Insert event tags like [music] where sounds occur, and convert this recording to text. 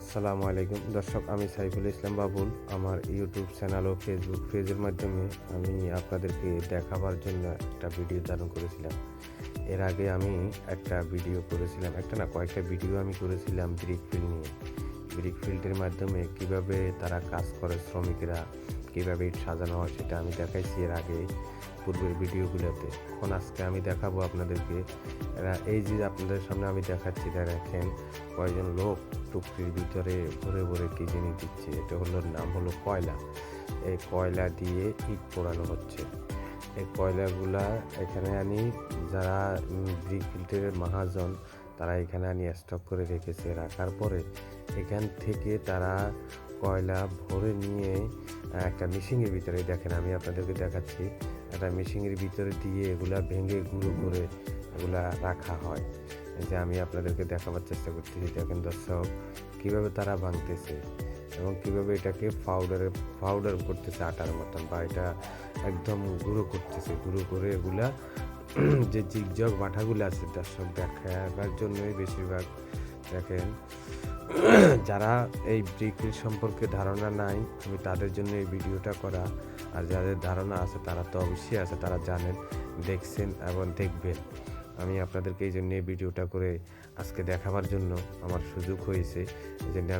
আসসালামু আলাইকুম। দর্শক, আমি সাইফুল ইসলাম বাবুল। আমার ইউটিউব চ্যানেল ও ফেসবুক পেজের মাধ্যমে আমি আপনাদেরকে দেখাবার জন্য একটা ভিডিও ধারণ করেছিলাম। এর আগে আমি একটা ভিডিও করেছিলাম, একটা না কয়েকটা ভিডিও আমি করেছিলাম ব্রিক ফিল্ড নিয়ে। ব্রিক ফিল্ডের মাধ্যমে কীভাবে তারা কাজ করে শ্রমিকেরা কীভাবে ইট সাজানো হয় সেটা আমি দেখাইছি এর আগে পূর্বের ভিডিওগুলোতে। এখন আজকে আমি দেখাবো আপনাদেরকে। এরা এই যে আপনাদের সামনে আমি দেখাচ্ছি, এটা দেখেন কয়েকজন লোক টুকরির ভিতরে ভরে ভরে কি জিনিস দিচ্ছে। এটা হলো নাম হলো কয়লা। এই কয়লা দিয়ে ইট পোড়ানো হচ্ছে। এই কয়লাগুলা এখানে আনি, যারা ব্রিক ফিল্টারের মহাজন, তারা এখানে আনি স্টক করে রেখেছে। রাখার পরে এখান থেকে তারা কয়লা ভরে নিয়ে একটা মেশিনের ভিতরে, দেখেন আমি আপনাদেরকে দেখাচ্ছি, একটা মেশিনের ভিতরে দিয়ে এগুলা ভেঙে গুঁড়ো করে এগুলা রাখা হয়। যে আমি আপনাদেরকে দেখাবার চেষ্টা করতেছি, দেখেন দর্শক, কীভাবে তারা ভাঙতেছে এবং কীভাবে এটাকে পাউডারে পাউডার করতেছে আটার মতন বা এটা একদম গুঁড়ো করতেছে। গুঁড়ো করে এগুলা [clears throat] যে জিগজগ বাটাগুলো আছে, দর্শক, দেখাবার জন্যই বেশিরভাগ, দেখেন যারা এই ব্রিকের সম্পর্কে ধারণা নাই, আমি তাদের জন্য এই ভিডিওটা করা। আর যাদের ধারণা আছে, তারা তো অবশ্যই আছে, তারা জানেন, দেখছেন এবং দেখবেন। আমি আপনাদেরকে এই জন্য এই ভিডিওটা করে আজকে দেখাবার জন্য আমার সুযোগ হয়েছে এই জন্য